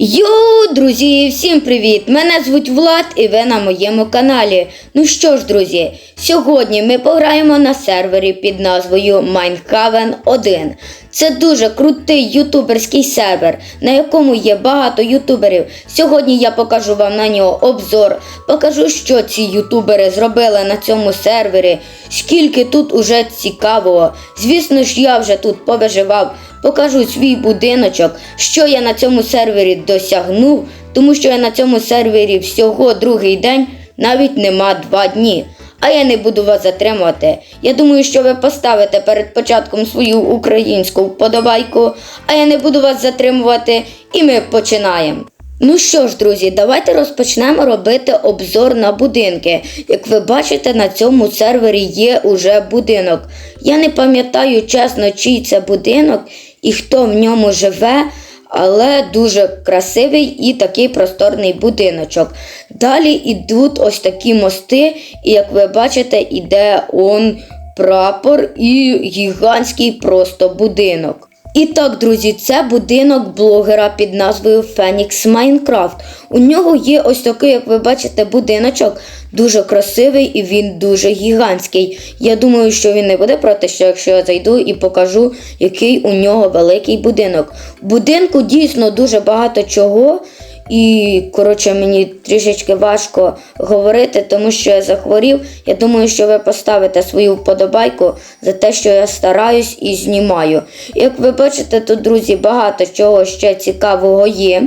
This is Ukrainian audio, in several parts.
Йоу, друзі, всім привіт! Мене звуть Влад і ви на моєму каналі. Ну що ж, друзі, сьогодні ми пограємо на сервері під назвою Minecraft 1. Це дуже крутий ютуберський сервер, на якому є багато ютуберів. Сьогодні я покажу вам на нього обзор, покажу, що ці ютубери зробили на цьому сервері, скільки тут уже цікавого. Звісно ж, я вже тут повиживав, покажу свій будиночок, що я на цьому сервері досягнув, тому що я на цьому сервері всього другий день, навіть нема два дні. А я не буду вас затримувати. Я думаю, що ви поставите перед початком свою українську вподобайку, а я не буду вас затримувати, і ми починаємо. Ну що ж, друзі, давайте розпочнемо робити обзор на будинки. Як ви бачите, на цьому сервері є уже будинок. Я не пам'ятаю чесно, чий це будинок і хто в ньому живе, але дуже красивий і такий просторний будиночок. Далі йдуть ось такі мости, і як ви бачите, іде он прапор і гігантський просто будинок. І так, друзі, це будинок блогера під назвою Phoenix Minecraft. У нього є ось такий, як ви бачите, будиночок, дуже красивий і він дуже гігантський. Я думаю, що він не буде проти, що якщо я зайду і покажу, який у нього великий будинок. В будинку дійсно дуже багато чого. І, коротше, мені трішечки важко говорити, тому що я захворів. Я думаю, що ви поставите свою вподобайку за те, що я стараюсь і знімаю. Як ви бачите, тут, друзі, багато чого ще цікавого є.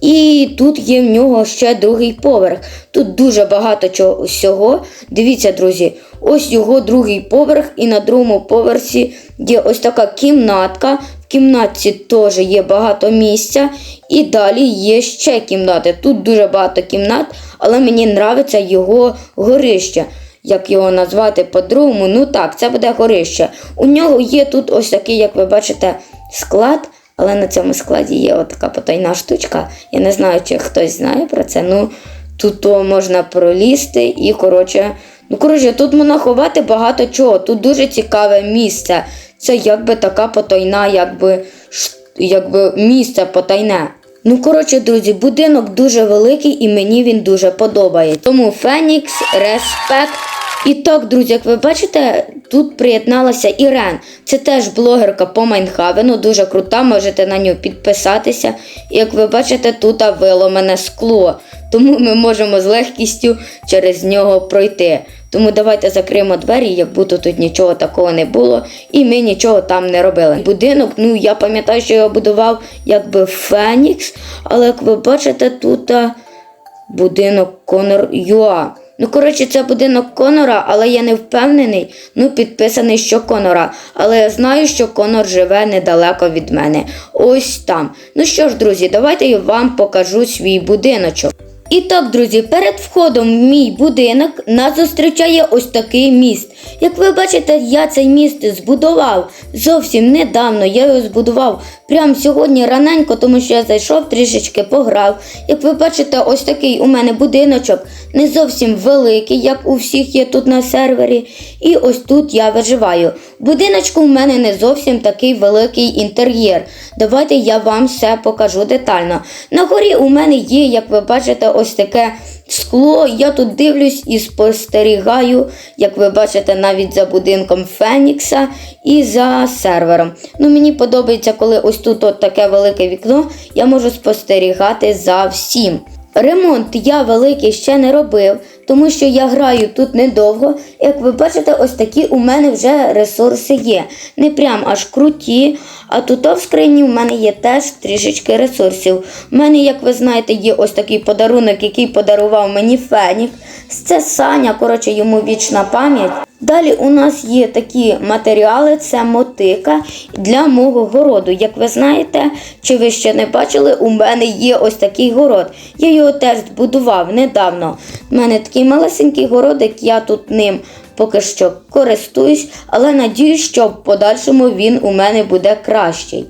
І тут є в нього ще другий поверх. Тут дуже багато чого всього. Дивіться, друзі, ось його другий поверх, і на другому поверсі є ось така кімнатка. В кімнатці теж є багато місця. І далі є ще кімнати. Тут дуже багато кімнат, але мені подобається його горище. Як його назвати по-другому? Ну так, це буде горище. У нього є тут ось такий, як ви бачите, склад. Але на цьому складі є отака потайна штучка. Я не знаю, чи хтось знає про це. Ну тут можна пролізти і коротше. Ну, коротше, тут можна ховати багато чого. Тут дуже цікаве місце. Це якби така потайна, якби, якби місце потайне. Ну, коротше, друзі, будинок дуже великий і мені він дуже подобається. Тому Фенікс, респект. І так, друзі, як ви бачите, тут приєдналася Ірен. Це теж блогерка по Майнхавену, дуже крута, можете на нього підписатися. І як ви бачите, тут виломане скло. Тому ми можемо з легкістю через нього пройти. Тому давайте закриємо двері, як будто тут нічого такого не було, і ми нічого там не робили. Будинок, ну я пам'ятаю, що його будував якби Фенікс, але як ви бачите, тут будинок Конор Юа. Ну, коротше, це будинок Конора, але я не впевнений. Ну, підписаний, що Конора. Але я знаю, що Конор живе недалеко від мене. Ось там. Ну що ж, друзі, давайте я вам покажу свій будиночок. І так, друзі, перед входом в мій будинок нас зустрічає ось такий міст. Як ви бачите, я цей міст збудував зовсім недавно. Я його збудував прямо сьогодні раненько, тому що я зайшов трішечки пограв. Як ви бачите, ось такий у мене будиночок не зовсім великий, як у всіх є тут на сервері. І ось тут я виживаю. Будиночку в мене не зовсім такий великий інтер'єр. Давайте я вам все покажу детально. На горі у мене є, як ви бачите, ось таке скло. Я тут дивлюсь і спостерігаю, як ви бачите, навіть за будинком Фенікса і за сервером. Ну, мені подобається, коли ось тут от таке велике вікно, я можу спостерігати за всім. Ремонт я великий ще не робив, тому що я граю тут недовго. Як ви бачите, ось такі у мене вже ресурси є. Не прям аж круті. А тут в скрині у мене є теж трішечки ресурсів. У мене, як ви знаєте, є ось такий подарунок, який подарував мені Фенік. Це Саня, коротше, йому вічна пам'ять. Далі у нас є такі матеріали, це мотика для мого городу. Як ви знаєте, чи ви ще не бачили, у мене є ось такий город. Я його теж збудував недавно. У мене такий малесенький городик, я тут ним поки що користуюсь, але надіюсь, що в подальшому він у мене буде кращий.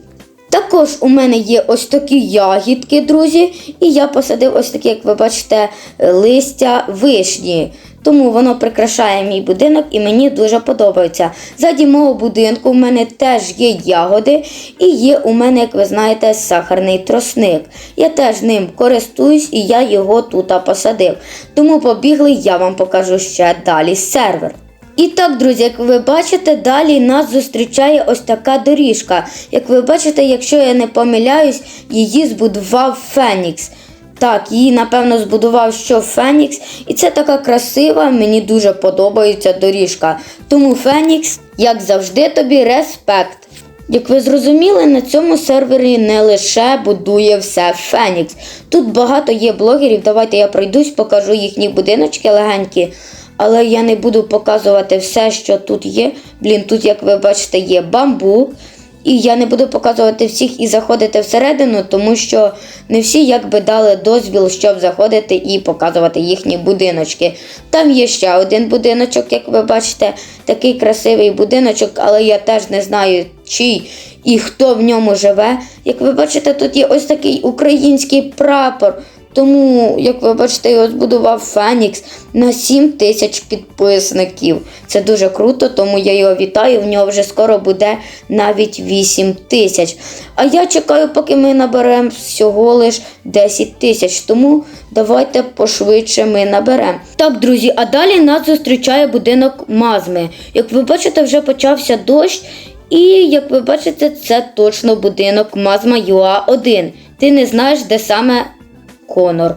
Також у мене є ось такі ягідки, друзі, і я посадив ось такі, як ви бачите, листя вишні. Тому воно прикрашає мій будинок і мені дуже подобається. Ззаді мого будинку у мене теж є ягоди, і є у мене, як ви знаєте, сахарний тросник. Я теж ним користуюсь і я його тут посадив. Тому побігли, я вам покажу ще далі сервер. І так, друзі, як ви бачите, далі нас зустрічає ось така доріжка. Як ви бачите, якщо я не помиляюсь, її збудував Фенікс. Так, її, напевно, збудував що Фенікс. І це така красива, мені дуже подобається доріжка. Тому Фенікс, як завжди, тобі респект. Як ви зрозуміли, на цьому сервері не лише будує все Фенікс. Тут багато є блогерів. Давайте я пройдусь, покажу їхні будиночки легенькі. Але я не буду показувати все, що тут є. Блін, тут, як ви бачите, є бамбук. І я не буду показувати всіх і заходити всередину, тому що не всі якби дали дозвіл, щоб заходити і показувати їхні будиночки. Там є ще один будиночок, як ви бачите, такий красивий будиночок, але я теж не знаю, чий і хто в ньому живе. Як ви бачите, тут є ось такий український прапор. Тому, як ви бачите, його збудував Фенікс на 7 тисяч підписників. Це дуже круто, тому я його вітаю. В нього вже скоро буде навіть 8 тисяч. А я чекаю, поки ми наберемо всього лиш 10 тисяч. Тому давайте пошвидше ми наберемо. Так, друзі, а далі нас зустрічає будинок Мазми. Як ви бачите, вже почався дощ. І як ви бачите, це точно будинок Мазма Юа 1. Ти не знаєш, де саме Конор.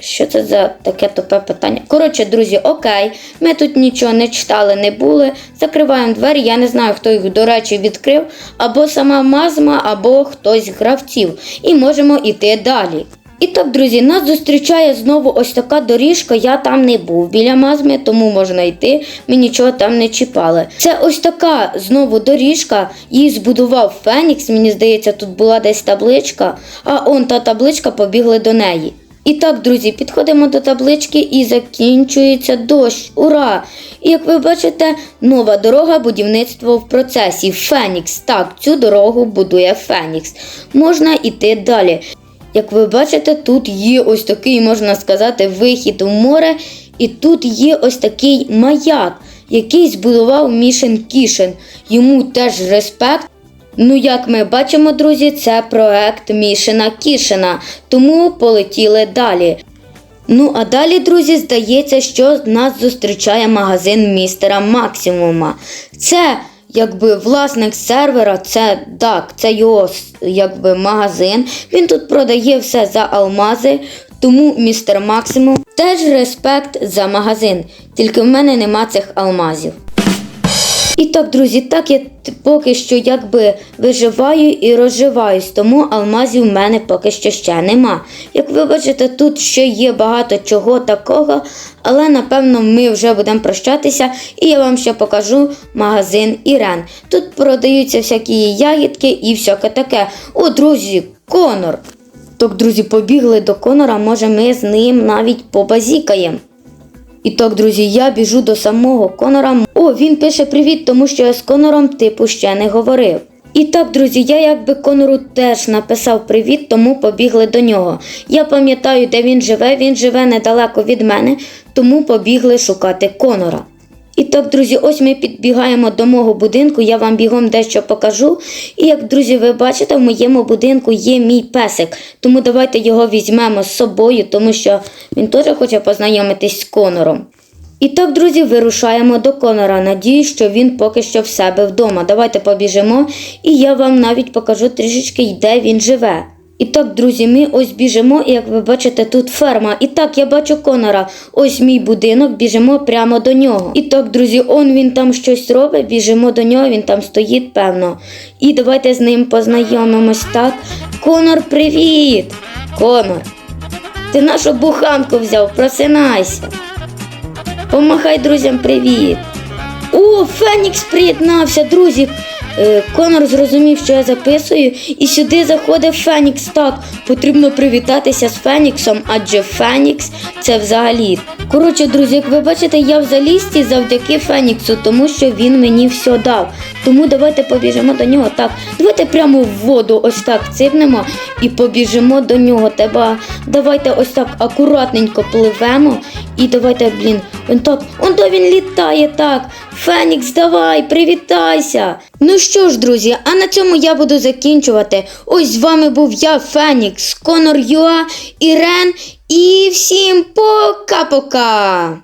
Що це за таке тупе питання? Коротше, друзі, окей, ми тут нічого не читали, не були. Закриваємо двері. Я не знаю, хто їх, до речі, відкрив, або сама мазма, або хтось з гравців. І можемо йти далі. І так, друзі, нас зустрічає знову ось така доріжка. Я там не був біля мазми, тому можна йти. Ми нічого там не чіпали. Це ось така знову доріжка. Її збудував Фенікс. Мені здається, тут була десь табличка, а он та табличка побігли до неї. І так, друзі, підходимо до таблички і закінчується дощ. Ура! І як ви бачите, нова дорога будівництво в процесі. Фенікс. Так, цю дорогу будує Фенікс. Можна йти далі. Як ви бачите, тут є ось такий, можна сказати, вихід у море, і тут є ось такий маяк, який збудував Мішин Кішин. Йому теж респект. Ну, як ми бачимо, друзі, це проект Мішина Кішина, тому полетіли далі. Ну, а далі, друзі, здається, що нас зустрічає магазин містера Максимума. Це якби власник сервера, це так, це його якби магазин. Він тут продає все за алмази. Тому містер Максимум теж респект за магазин. Тільки в мене нема цих алмазів. І так, друзі, так я поки що якби виживаю і розживаюсь, тому алмазів в мене поки що ще нема. Як ви бачите, тут ще є багато чого такого, але напевно ми вже будемо прощатися, і я вам ще покажу магазин Ірен. Тут продаються всякі ягідки і всяке таке. О, друзі, Конор. Так, друзі, побігли до Конора, може ми з ним навіть побазікаємо. І так, друзі, я біжу до самого Конора. О, він пише привіт, тому що я з Конором типу ще не говорив. І так, друзі, я якби Конору теж написав привіт, тому побігли до нього. Я пам'ятаю, де він живе. Він живе недалеко від мене, тому побігли шукати Конора. І так, друзі, ось ми підбігаємо до мого будинку, я вам бігом дещо покажу. І як, друзі, ви бачите, в моєму будинку є мій песик, тому давайте його візьмемо з собою, тому що він теж хоче познайомитись з Конором. І так, друзі, вирушаємо до Конора. Надіюсь, що він поки що в себе вдома. Давайте побіжимо, і я вам навіть покажу трішечки, де він живе. І так, друзі, ми ось біжимо, і як ви бачите, тут ферма. І так, я бачу Конора. Ось мій будинок, біжимо прямо до нього. І так, друзі, он він там щось робить, біжимо до нього, він там стоїть, певно. І давайте з ним познайомимось так. Конор, привіт! Конор, ти нашу буханку взяв, просинайся. Помахай друзям привіт. О, Фенікс приєднався, друзі. Е, Конор зрозумів, що я записую, і сюди заходить Фенікс. Так, потрібно привітатися з Феніксом, адже Фенікс це взагалі. Коротше, друзі, як ви бачите, я в залізці завдяки Феніксу, тому що він мені все дав. Тому давайте побіжимо до нього. Так, давайте прямо в воду ось так ципнемо і побіжимо до нього. Тебе давайте ось так акуратненько пливемо. І давайте, блін, он так, он то він літає так. Фенікс, давай, привітайся. Ну що ж, друзі, а на цьому я буду закінчувати. Ось з вами був я, Фенікс, Конор Юа, Ірен, і всім пока-пока!